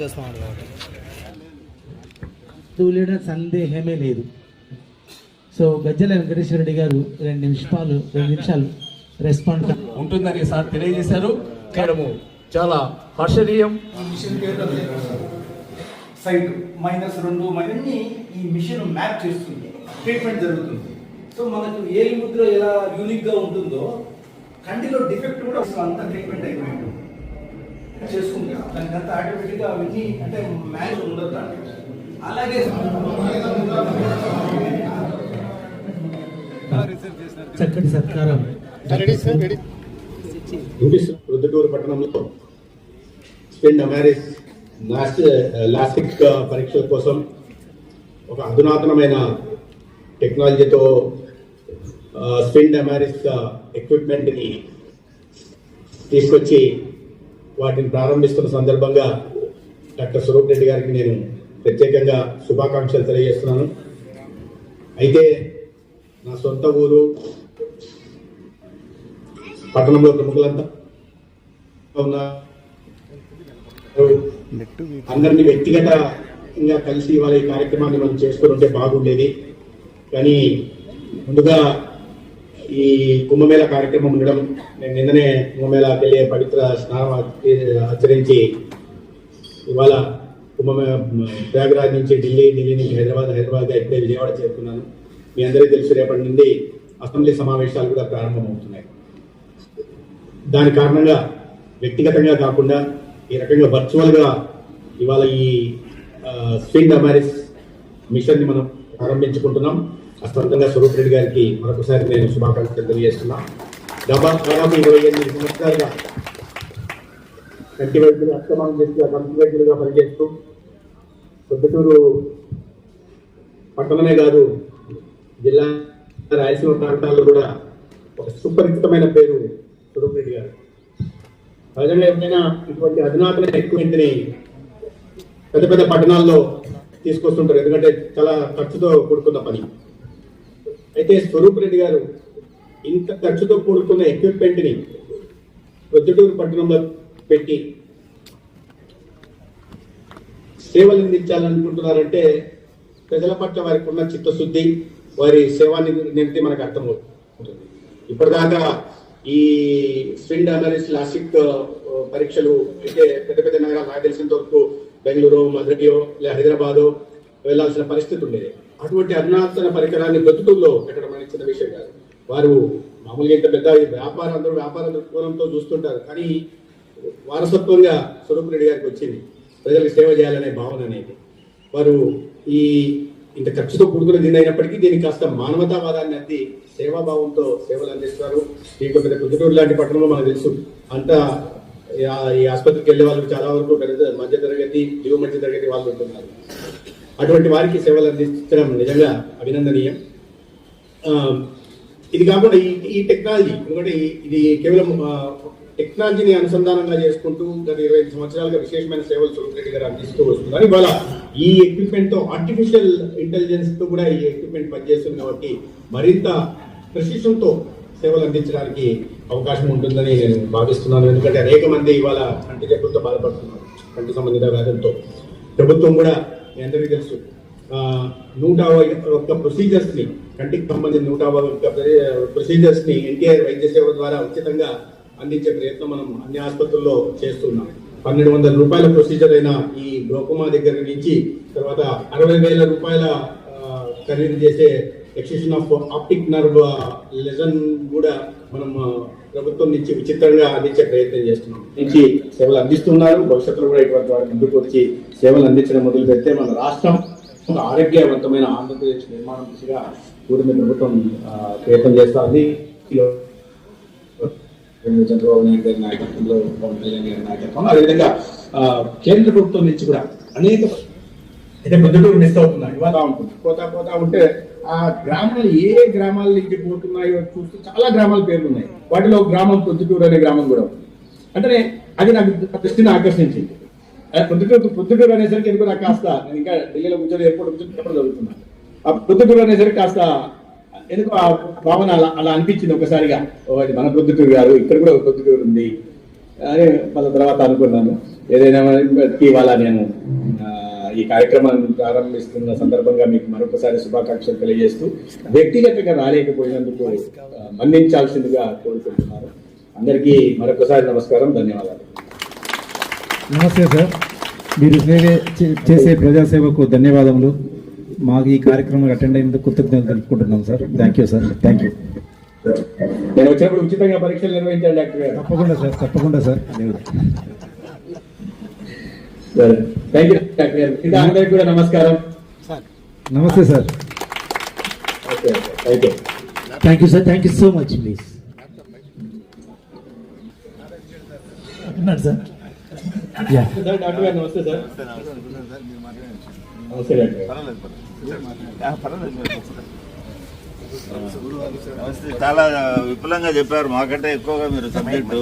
చేస్తున్నాడు కాబట్టి తూలిన సందేహమే లేదు. సో గజ్జల వెంకటేశ్వర రెడ్డి గారు రెండు నిమిషాలు రెండు నిమిషాలు రెస్పాండ్ ఉంటుందని సార్ తెలియజేశారు. కారణము చాలా హర్షణీయం. సైడ్ మైనస్ రెండు మైనస్ ఈ మిషన్ మ్యాప్ చేస్తుంది. ట్రీట్మెంట్ జరుగుతుంది. సో మనకు ఏ ముద్ర ఎలా యూనిక్గా ఉంటుందో కంటిలో డిఫెక్ట్ కూడా అంత ట్రీట్మెంట్ అయిపోయింది. అంత ఆటోమేటిక్గా అవన్నీ అంటే మ్యాచ్ ఉండదు దాంట్లో అలాగే చక్కటి సత్కారం. ప్రొద్దుటూరు పట్టణంలో స్పెండ్ అమారిస్ లాస్ట్ లాస్టిక్ పరీక్షల కోసం ఒక అధునాతనమైన టెక్నాలజీతో స్పెండ్ అమారిస్ ఎక్విప్మెంట్ని తీసుకొచ్చి వాటిని ప్రారంభిస్తున్న సందర్భంగా డాక్టర్ స్వరూప్ రెడ్డి గారికి నేను ప్రత్యేకంగా శుభాకాంక్షలు తెలియజేస్తున్నాను. అయితే నా సొంత ఊరు పట్టణంలో ప్రముఖులంతా ఉన్నారు అందరినీ వ్యక్తిగతంగా కలిసి వాళ్ళ ఈ కార్యక్రమాన్ని మనం చేసుకుంటే బాగుండేది. కానీ ముందుగా ఈ కుంభమేళ కార్యక్రమం ఉండడం నేను నిన్ననే కుంభమేళకి వెళ్ళే పవిత్ర స్నానం ఆచరించి ఇవాళ కుంభమే ప్రయాగరాజ్ నుంచి ఢిల్లీ ఢిల్లీ నుంచి హైదరాబాద్ హైదరాబాద్ ఇప్పుడే విజయవాడ చేరుకున్నాను. మీ అందరికీ తెలుసు రేపటి నుండి అసెంబ్లీ సమావేశాలు కూడా ప్రారంభమవుతున్నాయి. దాని కారణంగా వ్యక్తిగతంగా కాకుండా ఈ రకంగా వర్చువల్గా ఇవాళ ఈ స్వింగ్ అమారిస్ మిషన్ని మనం ప్రారంభించుకుంటున్నాం. ఆ స్వరూప్ రెడ్డి గారికి మరొకసారి నేను శుభాకాంక్షలు తెలియజేస్తున్నా. దాదాపు దాదాపు ఇరవై ఎనిమిది సంవత్సరాలుగా కంటి వైద్యులు అక్రమం చేస్తూ కంటి వైద్యులుగా పనిచేస్తూ పొద్దుటూరు పట్టణమే కాదు జిల్లా రాయలసీమ ప్రాంతాల్లో కూడా ఒక సుపరిచితమైన పేరు స్వరూప్ రెడ్డి గారు. సహజంగా ఎప్పుడైనా ఇటువంటి అధునాతన ఎక్విప్మెంట్ని పెద్ద పెద్ద పట్టణాల్లో తీసుకొస్తుంటారు. ఎందుకంటే చాలా ఖర్చుతో కూడుకున్న పని. అయితే స్వరూప్ రెడ్డి గారు ఇంత ఖర్చుతో కూడుకున్న ఎక్విప్మెంట్ని ప్రొద్దుటూరు పట్టణంలో పెట్టి సేవలు అందించాలనుకుంటున్నారంటే ప్రజల పట్ల వారికి ఉన్న చిత్తశుద్ధి వారి సేవాన్ని నిమిత్తి మనకు అర్థమవుతుంది. ఇప్పటిదాకా ఈ స్విండ్ అనాలిస్ లాసిక్ పరీక్షలు అయితే పెద్ద పెద్ద నగరాలు నాకు తెలిసినంత వరకు బెంగళూరు మధురయో లేదా హైదరాబాదో వెళ్ళాల్సిన పరిస్థితి ఉండేది. అటువంటి అధునాతన పరికరాన్ని బతుకుల్లో పెట్టడం అనేది చిన్న విషయం కాదు. వారు మామూలుగా ఇంత పెద్ద వ్యాపారం అందరూ వ్యాపార దృక్కోణంతో చూస్తుంటారు. కానీ వారసత్వంగా స్వరూప్ రెడ్డి గారికి వచ్చింది. ప్రజలకు సేవ చేయాలనే భావన అనేది. వారు ఈ ఇంత ఖర్చుతో కూడుకున్న దీని అయినప్పటికీ దీనికి కాస్త మానవతావాదాన్ని అంది సేవాభావంతో సేవలు అందిస్తారు దీంట్లో పెద్ద కుదుటూరు లాంటి పట్టణంలో మనకు తెలుసు. అంతా ఈ- ఆసుపత్రికి వెళ్ళే వాళ్ళు చాలా వరకు మధ్య తరగతి దిగువ మధ్య తరగతి వాళ్ళు ఉంటున్నారు. అటువంటి వారికి సేవలు అందించడం నిజంగా అభినందనీయం. ఇది కాకుండా ఈ ఈ టెక్నాలజీ ఎందుకంటే ఇది కేవలం టెక్నాలజీని అనుసంధానంగా చేసుకుంటూ గత ఇరవై ఐదు సంవత్సరాలుగా విశేషమైన సేవలు సురేష్ రెడ్డి గారు అందిస్తూ వస్తున్నారు. ఇవాళ ఈ ఎక్విప్మెంట్తో ఆర్టిఫిషియల్ ఇంటెలిజెన్స్తో కూడా ఈ ఎక్విప్మెంట్ పనిచేస్తుంది కాబట్టి మరింత precision సేవలు అందించడానికి అవకాశం ఉంటుందని నేను భావిస్తున్నాను. ఎందుకంటే అనేక మంది ఇవాళ కంటి జబ్బులతో బాధపడుతున్నారు. కంటి సంబంధిత వ్యాధులతో. ప్రభుత్వం కూడా మీ అందరికీ తెలుసు. నూట ఒక్క ప్రొసీజర్స్ని కంటికి సంబంధించిన నూట ఒక్క ప్రొసీజర్స్ని ఎన్టీఆర్ వైద్య సేవ ద్వారా ఉచితంగా అందించే ప్రయత్నం మనం అన్ని ఆసుపత్రుల్లో చేస్తున్నాం. పన్నెండు వందల రూపాయల ప్రొసీజర్ అయిన ఈ గ్లోకోమా దగ్గర నుంచి తర్వాత అరవై వేల రూపాయల ఖరీదు చేసే excision of optic nerve lesion కూడా మనం ప్రభుత్వం నుంచి ఉచితంగా అందించే ప్రయత్నం చేస్తున్నాం. నుంచి సేవలు అందిస్తున్నారు. భవిష్యత్తులో కూడా ఇటువంటి వారికి ముందుకు వచ్చి సేవలు అందించడం మొదలు పెడితే మన రాష్ట్రం ఒక ఆరోగ్యవంతమైన ఆంధ్రప్రదేశ్ నిర్మాణం దిశగా కూడిన ప్రభుత్వం ప్రయత్నం చేస్తుంది. చంద్రబాబు నాయుడు గారి నాయకత్వంలో పవన్ కళ్యాణ్ గారి నాయకత్వంలో. అదేవిధంగా కేంద్ర ప్రభుత్వం నుంచి కూడా అనేక అయితే పొద్దుటూరు మిస్ అవుతున్నాయి ఇవాళ ఉంటుంది పోతా పోతా ఉంటే ఆ గ్రామాలు ఏ గ్రామాల నుంచి పోతున్నాయో చూస్తే చాలా గ్రామాల పేర్లు ఉన్నాయి. వాటిలో గ్రామం పొద్దుటూరు అనే గ్రామం కూడా ఉంది. అంటే అది నాకు దృష్టిని ఆకర్షించింది. పొద్దుటూరు పొద్దుటూరు అనేసరికి ఎందుకు నాకు కాస్త నేను ఇంకా ఢిల్లీలో కూర్చొని ఎయిర్పోర్ట్ కూర్చొని పేపర్ చదువుతున్నాను ఆ పొద్దుటూరు అనేసరికి కాస్త ఎందుకు ఆ భావన అలా అలా అనిపించింది ఒకసారిగా. ఓ ఇది మన పొద్దుటూరు కాదు ఇక్కడ కూడా ఒక పొద్దుటూరు ఉంది. అని మళ్ళీ తర్వాత అనుకున్నాను. ఏదైనా ఇవాళ నేను? ఈ కార్యక్రమాన్ని ప్రారంభిస్తున్న సందర్భంగా మీకు మరొకసారి శుభాకాంక్షలు తెలియజేస్తూ వ్యక్తిగతంగా రాలేకపోయినందుకు మన్నించాల్సిందిగా కోరుకుంటున్నాను. అందరికీ మరొకసారి నమస్కారం ధన్యవాదాలు. నమస్తే సార్. మీరు చేసే ప్రజాసేవకు ధన్యవాదములు. మాకు ఈ కార్యక్రమం అటెండ్ అయినందుకు కృతజ్ఞతలు తెలుపుకుంటున్నాం sir. Thank you sir thank you నేను వచ్చినప్పుడు ఉచితంగా పరీక్షలు నిర్వహించాను డాక్టర్ గారు. తప్పకుండా సార్ తప్పకుండా సార్. థ్యాంక్ యూ డాక్టర్ గారు ఇంకా అందరికీ కూడా నమస్కారం నమస్తే sir okay thank you sir thank you so much please sir yeah sir doctor గారు నమస్తే సార్ నమస్తే డాక్టర్. చాలా విపులంగా చెప్పారు. మాకంటే ఎక్కువగా మీరు సబ్జెక్టు.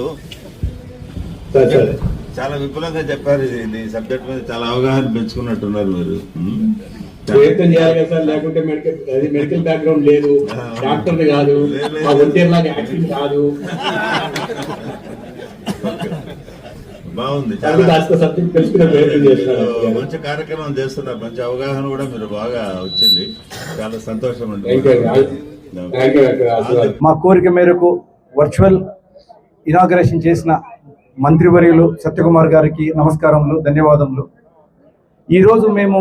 Sir sir. చాలా విపులంగా చెప్పారు ఇది. ఈ సబ్జెక్ట్ మీద చాలా అవగాహన పెంచుకున్నట్టున్నారు మీరు. ప్రయత్నం చేయాలి సార్ లేకుంటే మెడికల్ అది మెడికల్ బ్యాక్గ్రౌండ్ లేదు. డాక్టర్ని కాదు. ఒంటేరు లాగా యాక్టింగ్ కాదు. బాగుంది. చాలా కాస్త సబ్జెక్ట్ తెలుసుకునే ప్రయత్నం చేస్తున్నారు. మీరు మంచి కార్యక్రమం చేస్తున్నారు. మంచి అవగాహన కూడా మీరు బాగా వచ్చింది. చాలా సంతోషం అండి. డాక్టర్ మా కోరిక మేరకు వర్చువల్ ఇనాగరేషన్ చేసిన మంత్రివర్యులు సత్యకుమార్ గారికి నమస్కారములు ధన్యవాదములు. ఈరోజు మేము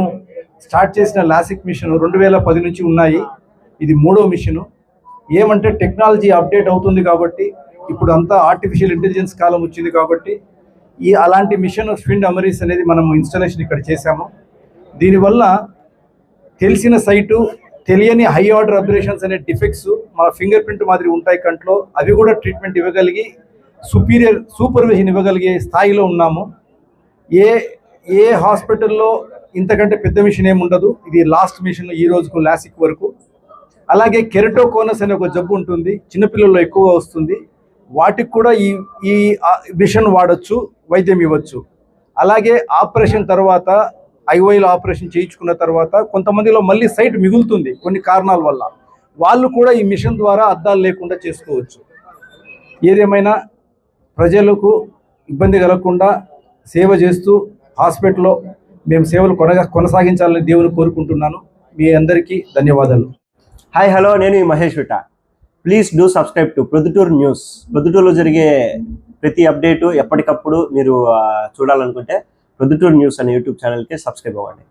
స్టార్ట్ చేసిన లాసిక్ మిషన్ రెండు వేల పది నుంచి ఉన్నాయి. ఇది మూడో మిషన్. ఏమంటే టెక్నాలజీ అప్డేట్ అవుతుంది కాబట్టి ఇప్పుడు అంతా ఆర్టిఫిషియల్ ఇంటెలిజెన్స్ కాలం వచ్చింది కాబట్టి ఈ అలాంటి మిషన్ స్విండ్ అమరీస్ అనేది మనము ఇన్స్టాలేషన్ ఇక్కడ చేశాము. దీనివల్ల తెలిసిన సైటు తెలియని హై ఆర్డర్ అబ్రేషన్స్ అనే డిఫెక్ట్స్ మన ఫింగర్ ప్రింట్ మాదిరి ఉంటాయి కంట్లో అవి కూడా ట్రీట్మెంట్ ఇవ్వగలిగి సుపీరియర్ సూపర్విజన్ ఇవ్వగలిగే స్థాయిలో ఉన్నాము. ఏ ఏ హాస్పిటల్లో ఇంతకంటే పెద్ద మిషన్ ఏమి ఉండదు. ఇది లాస్ట్ మిషన్ ఈ రోజుకు లాసిక్ వరకు. అలాగే కెరటోకోనస్ అనే ఒక జబ్బు ఉంటుంది. చిన్నపిల్లల్లో ఎక్కువగా వస్తుంది. వాటికి కూడా ఈ ఈ మిషన్ వాడచ్చు వైద్యం ఇవ్వచ్చు. అలాగే ఆపరేషన్ తర్వాత ఐఓఐలో ఆపరేషన్ చేయించుకున్న తర్వాత కొంతమందిలో మళ్ళీ సైట్ మిగులుతుంది కొన్ని కారణాల వల్ల. వాళ్ళు కూడా ఈ మిషన్ ద్వారా అద్దాలు లేకుండా చేసుకోవచ్చు. ఏదేమైనా ప్రజలకు ఇబ్బంది కలగకుండా సేవ చేస్తూ హాస్పిటల్లో మేము సేవలు కొనగా కొనసాగించాలని దేవుని కోరుకుంటున్నాను. మీ అందరికీ ధన్యవాదాలు. హాయ్ హలో నేను ఈ Mahesh విట. Please do subscribe to Proddatur news. ప్రొద్దుటూరులో జరిగే ప్రతి అప్డేటు ఎప్పటికప్పుడు మీరు చూడాలనుకుంటే ప్రొద్దుటూరు న్యూస్ అనే యూట్యూబ్ ఛానల్కి సబ్స్క్రైబ్ అవ్వండి.